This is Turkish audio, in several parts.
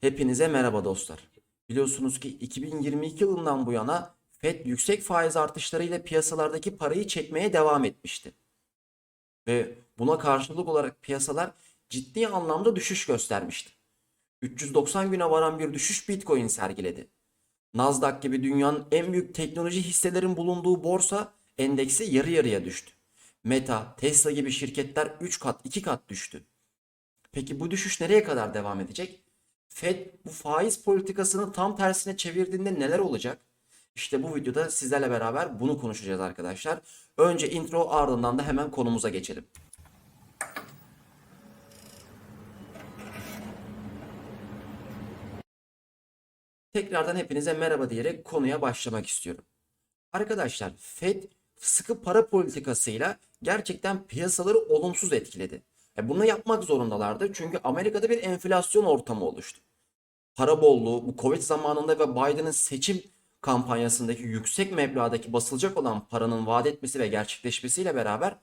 Hepinize merhaba dostlar. Biliyorsunuz ki 2022 yılından bu yana Fed yüksek faiz artışlarıyla piyasalardaki parayı çekmeye devam etmişti. Ve buna karşılık olarak piyasalar ciddi anlamda düşüş göstermişti. 390 güne varan bir düşüş Bitcoin sergiledi. Nasdaq gibi dünyanın en büyük teknoloji hisselerin bulunduğu borsa endeksi yarı yarıya düştü. Meta, Tesla gibi şirketler 3 kat 2 kat düştü. Peki bu düşüş nereye kadar devam edecek? Fed bu faiz politikasını tam tersine çevirdiğinde neler olacak? İşte bu videoda sizlerle beraber bunu konuşacağız arkadaşlar. Önce intro ardından da hemen konumuza geçelim. Tekrardan hepinize merhaba diyerek konuya başlamak istiyorum. Arkadaşlar Fed sıkı para politikasıyla gerçekten piyasaları olumsuz etkiledi. E bunu yapmak zorundalardı çünkü Amerika'da bir enflasyon ortamı oluştu. Para bolluğu bu Covid zamanında ve Biden'ın seçim kampanyasındaki yüksek meblağdaki basılacak olan paranın vaat etmesi ve gerçekleşmesiyle beraber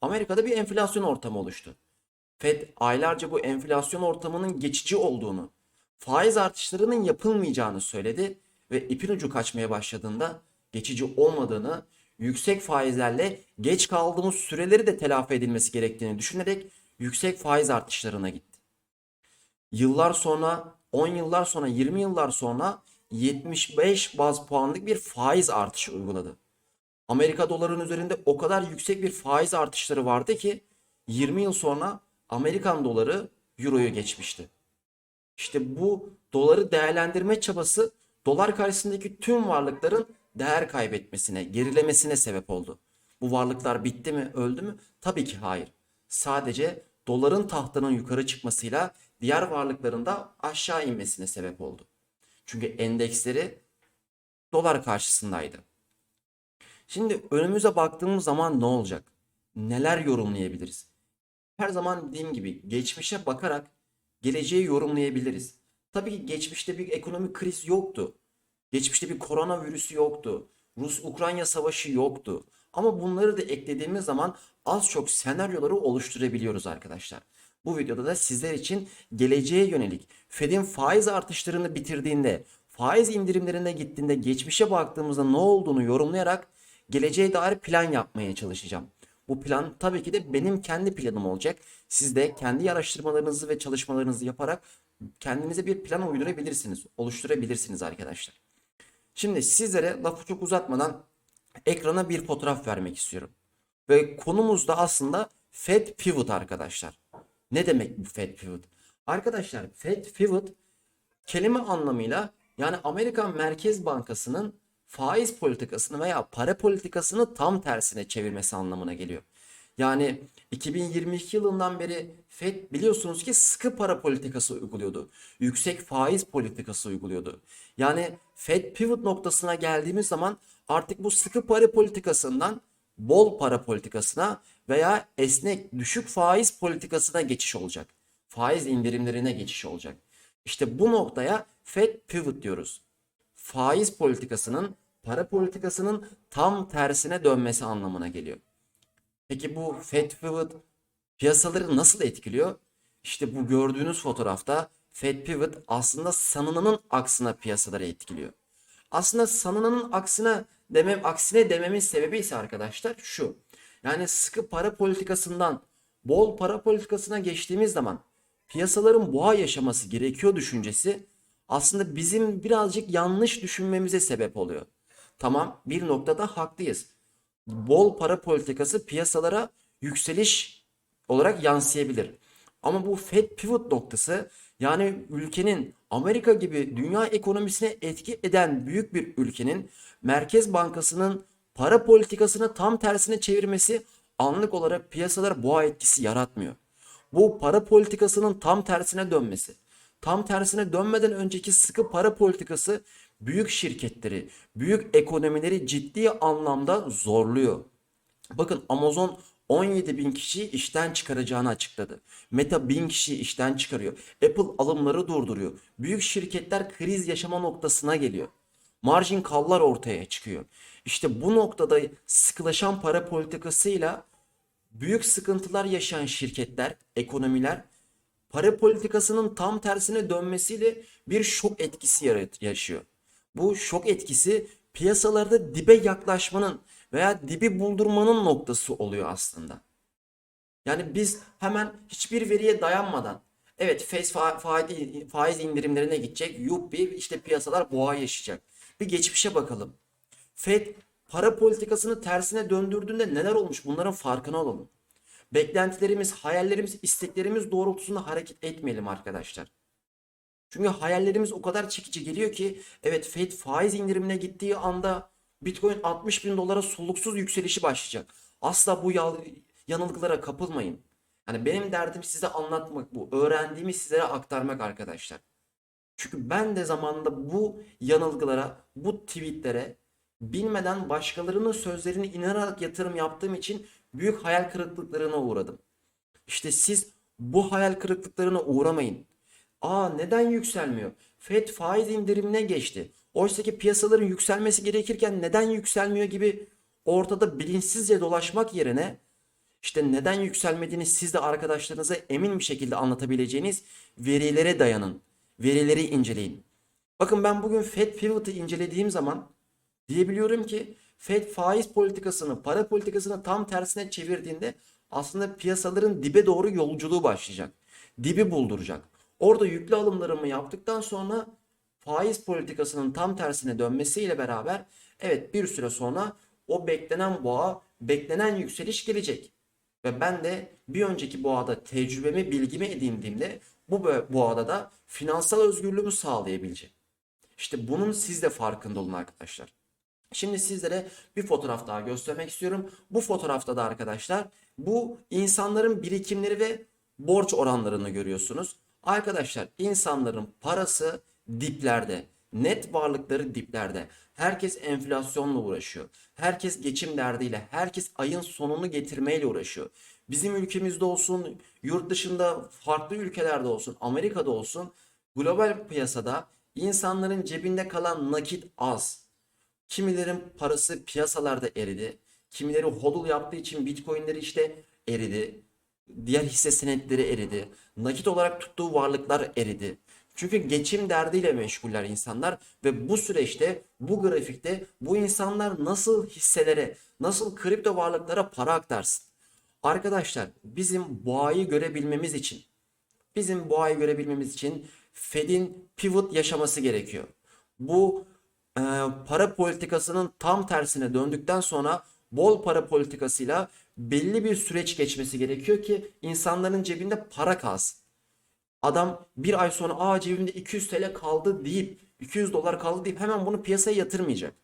Amerika'da bir enflasyon ortamı oluştu. Fed aylarca bu enflasyon ortamının geçici olduğunu, faiz artışlarının yapılmayacağını söyledi ve ipin ucu kaçmaya başladığında geçici olmadığını, yüksek faizlerle geç kaldığımız süreleri de telafi edilmesi gerektiğini düşünerek yüksek faiz artışlarına gitti. Yıllar sonra, 10 yıllar sonra, 20 yıllar sonra 75 baz puanlık bir faiz artışı uyguladı. Amerika doların üzerinde o kadar yüksek bir faiz artışları vardı ki 20 yıl sonra Amerikan doları euroyu geçmişti. İşte bu doları değerlendirme çabası dolar karşısındaki tüm varlıkların değer kaybetmesine, gerilemesine sebep oldu. Bu varlıklar bitti mi, öldü mü? Tabii ki hayır. Sadece doların tahtının yukarı çıkmasıyla diğer varlıkların da aşağı inmesine sebep oldu. Çünkü endeksleri dolar karşısındaydı. Şimdi önümüze baktığımız zaman ne olacak? Neler yorumlayabiliriz? Her zaman dediğim gibi geçmişe bakarak geleceği yorumlayabiliriz. Tabii ki geçmişte bir ekonomik kriz yoktu. Geçmişte bir koronavirüsü yoktu. Rus-Ukrayna savaşı yoktu. Ama bunları da eklediğimiz zaman az çok senaryoları oluşturabiliyoruz arkadaşlar. Bu videoda da sizler için geleceğe yönelik Fed'in faiz artışlarını bitirdiğinde, faiz indirimlerine gittiğinde geçmişe baktığımızda ne olduğunu yorumlayarak geleceğe dair plan yapmaya çalışacağım. Bu plan tabii ki de benim kendi planım olacak. Siz de kendi araştırmalarınızı ve çalışmalarınızı yaparak kendinize bir plan uydurabilirsiniz, oluşturabilirsiniz arkadaşlar. Şimdi sizlere lafı çok uzatmadan ekrana bir fotoğraf vermek istiyorum. Ve konumuz da aslında Fed Pivot arkadaşlar. Ne demek bu Fed Pivot? Arkadaşlar Fed Pivot kelime anlamıyla yani Amerikan Merkez Bankası'nın faiz politikasını veya para politikasını tam tersine çevirmesi anlamına geliyor. Yani 2022 yılından beri Fed biliyorsunuz ki sıkı para politikası uyguluyordu. Yüksek faiz politikası uyguluyordu. Yani Fed pivot noktasına geldiğimiz zaman artık bu sıkı para politikasından bol para politikasına veya esnek düşük faiz politikasına geçiş olacak. Faiz indirimlerine geçiş olacak. İşte bu noktaya Fed pivot diyoruz. Faiz politikasının para politikasının tam tersine dönmesi anlamına geliyor. Peki bu Fed Pivot piyasaları nasıl etkiliyor? İşte bu gördüğünüz fotoğrafta Fed Pivot aslında sanılanın aksına piyasaları etkiliyor. Aslında sanılanın aksine demem aksine dememin sebebi ise arkadaşlar şu. Yani sıkı para politikasından bol para politikasına geçtiğimiz zaman piyasaların boğa yaşaması gerekiyor düşüncesi aslında bizim birazcık yanlış düşünmemize sebep oluyor. Tamam bir noktada haklıyız bol para politikası piyasalara yükseliş olarak yansıyabilir. Ama bu Fed pivot noktası yani ülkenin Amerika gibi dünya ekonomisine etki eden büyük bir ülkenin Merkez Bankası'nın para politikasını tam tersine çevirmesi anlık olarak piyasalara boğa etkisi yaratmıyor. Bu para politikasının tam tersine dönmesi. Tam tersine dönmeden önceki sıkı para politikası büyük şirketleri, büyük ekonomileri ciddi anlamda zorluyor. Bakın Amazon 17 bin kişiyi işten çıkaracağını açıkladı. Meta 1000 kişiyi işten çıkarıyor. Apple alımları durduruyor. Büyük şirketler kriz yaşama noktasına geliyor. Margin call'lar ortaya çıkıyor. İşte bu noktada sıkılaşan para politikasıyla büyük sıkıntılar yaşayan şirketler, ekonomiler para politikasının tam tersine dönmesiyle bir şok etkisi yaşıyor. Bu şok etkisi piyasalarda dibe yaklaşmanın veya dibi buldurmanın noktası oluyor aslında. Yani biz hemen hiçbir veriye dayanmadan evet faiz, fa- faiz, faiz indirimlerine gidecek. Yuppi işte piyasalar boğa yaşayacak. Bir geçmişe bakalım. Fed para politikasını tersine döndürdüğünde neler olmuş bunların farkına olalım. Beklentilerimiz, hayallerimiz, isteklerimiz doğrultusunda hareket etmeyelim arkadaşlar. Çünkü hayallerimiz o kadar çekici geliyor ki evet Fed faiz indirimine gittiği anda Bitcoin 60 bin dolara soluksuz yükselişi başlayacak. Asla bu yanılgılara kapılmayın. Yani benim derdim size anlatmak bu. Öğrendiğimi sizlere aktarmak arkadaşlar. Çünkü ben de zamanında bu yanılgılara, bu tweetlere bilmeden başkalarının sözlerine inanarak yatırım yaptığım için büyük hayal kırıklıklarına uğradım. İşte siz bu hayal kırıklıklarına uğramayın. Aa neden yükselmiyor? Fed faiz indirimine geçti. Oysa ki piyasaların yükselmesi gerekirken neden yükselmiyor gibi ortada bilinçsizce dolaşmak yerine işte neden yükselmediğini siz de arkadaşlarınıza emin bir şekilde anlatabileceğiniz verilere dayanın. Verileri inceleyin. Bakın ben bugün Fed Pivot'ı incelediğim zaman diyebiliyorum ki Fed faiz politikasını, para politikasını tam tersine çevirdiğinde aslında piyasaların dibe doğru yolculuğu başlayacak. Dibi bulduracak. Orada yüklü alımlarımı yaptıktan sonra faiz politikasının tam tersine dönmesiyle beraber evet bir süre sonra o beklenen boğa, beklenen yükseliş gelecek. Ve ben de bir önceki boğada tecrübemi, bilgimi edindiğimde bu boğada da finansal özgürlüğümü sağlayabileceğim. İşte bunun siz de farkında olun arkadaşlar. Şimdi sizlere bir fotoğraf daha göstermek istiyorum. Bu fotoğrafta da arkadaşlar bu insanların birikimleri ve borç oranlarını görüyorsunuz. Arkadaşlar insanların parası diplerde. Net varlıkları diplerde. Herkes enflasyonla uğraşıyor. Herkes geçim derdiyle, herkes ayın sonunu getirmeyle uğraşıyor. Bizim ülkemizde olsun, yurt dışında farklı ülkelerde olsun, Amerika'da olsun global piyasada insanların cebinde kalan nakit az. Kimilerin parası piyasalarda eridi. Kimileri hodl yaptığı için bitcoinleri işte eridi. Diğer hisse senetleri eridi. Nakit olarak tuttuğu varlıklar eridi. Çünkü geçim derdiyle meşguller insanlar ve bu süreçte bu grafikte bu insanlar nasıl hisselere, nasıl kripto varlıklara para aktarsın? Arkadaşlar bizim boğayı görebilmemiz için Bizim bu ayı görebilmemiz için Fed'in pivot yaşaması gerekiyor. Bu e, para politikasının tam tersine döndükten sonra bol para politikasıyla belli bir süreç geçmesi gerekiyor ki insanların cebinde para kalsın. Adam bir ay sonra aa cebimde 200 TL kaldı deyip 200 dolar kaldı deyip hemen bunu piyasaya yatırmayacak.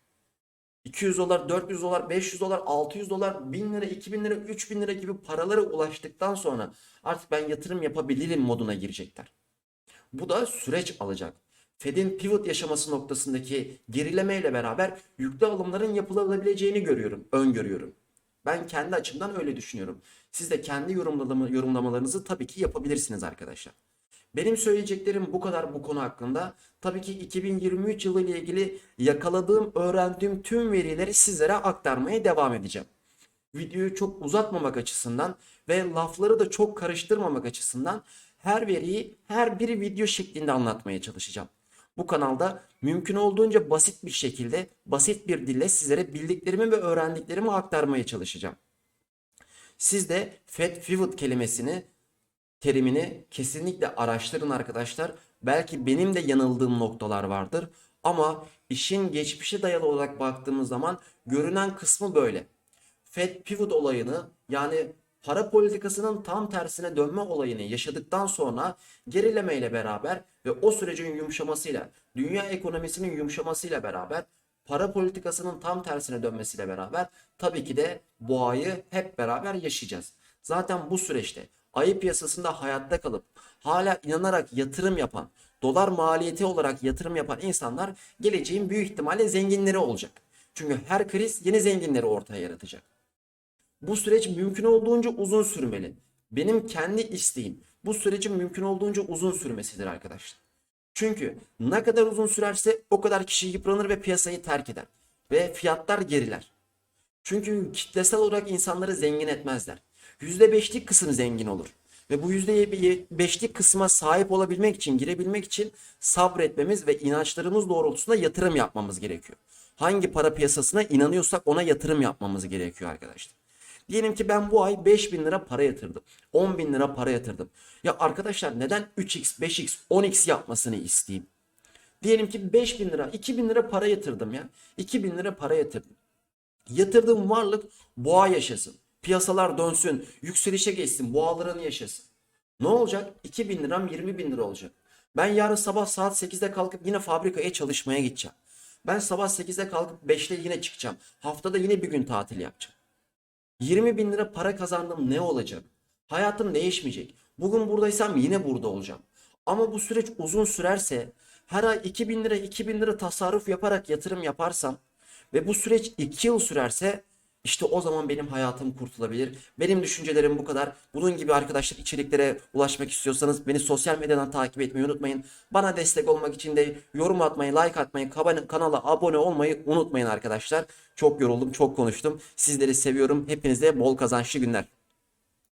200 dolar, 400 dolar, 500 dolar, 600 dolar, 1000 lira, 2000 lira, 3000 lira gibi paralara ulaştıktan sonra artık ben yatırım yapabilirim moduna girecekler. Bu da süreç alacak. Fed'in pivot yaşaması noktasındaki gerilemeyle beraber yüklü alımların yapılabileceğini görüyorum, öngörüyorum. Ben kendi açımdan öyle düşünüyorum. Siz de kendi yorumlama, yorumlamalarınızı tabii ki yapabilirsiniz arkadaşlar. Benim söyleyeceklerim bu kadar bu konu hakkında. Tabii ki 2023 yılı ile ilgili yakaladığım, öğrendiğim tüm verileri sizlere aktarmaya devam edeceğim. Videoyu çok uzatmamak açısından ve lafları da çok karıştırmamak açısından her veriyi her bir video şeklinde anlatmaya çalışacağım. Bu kanalda mümkün olduğunca basit bir şekilde, basit bir dille sizlere bildiklerimi ve öğrendiklerimi aktarmaya çalışacağım. Siz de Fed Pivot kelimesini terimini kesinlikle araştırın arkadaşlar. Belki benim de yanıldığım noktalar vardır. Ama işin geçmişe dayalı olarak baktığımız zaman görünen kısmı böyle. Fed pivot olayını yani para politikasının tam tersine dönme olayını yaşadıktan sonra gerilemeyle beraber ve o sürecin yumuşamasıyla, dünya ekonomisinin yumuşamasıyla beraber para politikasının tam tersine dönmesiyle beraber tabii ki de boğayı hep beraber yaşayacağız. Zaten bu süreçte ayı piyasasında hayatta kalıp hala inanarak yatırım yapan, dolar maliyeti olarak yatırım yapan insanlar geleceğin büyük ihtimalle zenginleri olacak. Çünkü her kriz yeni zenginleri ortaya yaratacak. Bu süreç mümkün olduğunca uzun sürmeli. Benim kendi isteğim bu sürecin mümkün olduğunca uzun sürmesidir arkadaşlar. Çünkü ne kadar uzun sürerse o kadar kişi yıpranır ve piyasayı terk eder. Ve fiyatlar geriler. Çünkü kitlesel olarak insanları zengin etmezler. %5'lik kısım zengin olur. Ve bu %5'lik kısma sahip olabilmek için, girebilmek için sabretmemiz ve inançlarımız doğrultusunda yatırım yapmamız gerekiyor. Hangi para piyasasına inanıyorsak ona yatırım yapmamız gerekiyor arkadaşlar. Diyelim ki ben bu ay 5000 lira para yatırdım. 10 bin lira para yatırdım. Ya arkadaşlar neden 3x, 5x, 10x yapmasını isteyeyim? Diyelim ki 5000 lira, 2000 lira para yatırdım ya. 2000 lira para yatırdım. Yatırdığım varlık boğa yaşasın. Piyasalar dönsün, yükselişe geçsin, boğaların yaşasın. Ne olacak? 2000 liram 20 bin lira olacak. Ben yarın sabah saat 8'de kalkıp yine fabrikaya çalışmaya gideceğim. Ben sabah 8'de kalkıp 5'te yine çıkacağım. Haftada yine bir gün tatil yapacağım. 20 bin lira para kazandım ne olacak? Hayatım değişmeyecek. Bugün buradaysam yine burada olacağım. Ama bu süreç uzun sürerse her ay 2000 lira 2000 lira tasarruf yaparak yatırım yaparsam ve bu süreç 2 yıl sürerse işte o zaman benim hayatım kurtulabilir. Benim düşüncelerim bu kadar. Bunun gibi arkadaşlar içeriklere ulaşmak istiyorsanız beni sosyal medyadan takip etmeyi unutmayın. Bana destek olmak için de yorum atmayı, like atmayı, kanala abone olmayı unutmayın arkadaşlar. Çok yoruldum, çok konuştum. Sizleri seviyorum. Hepinize bol kazançlı günler.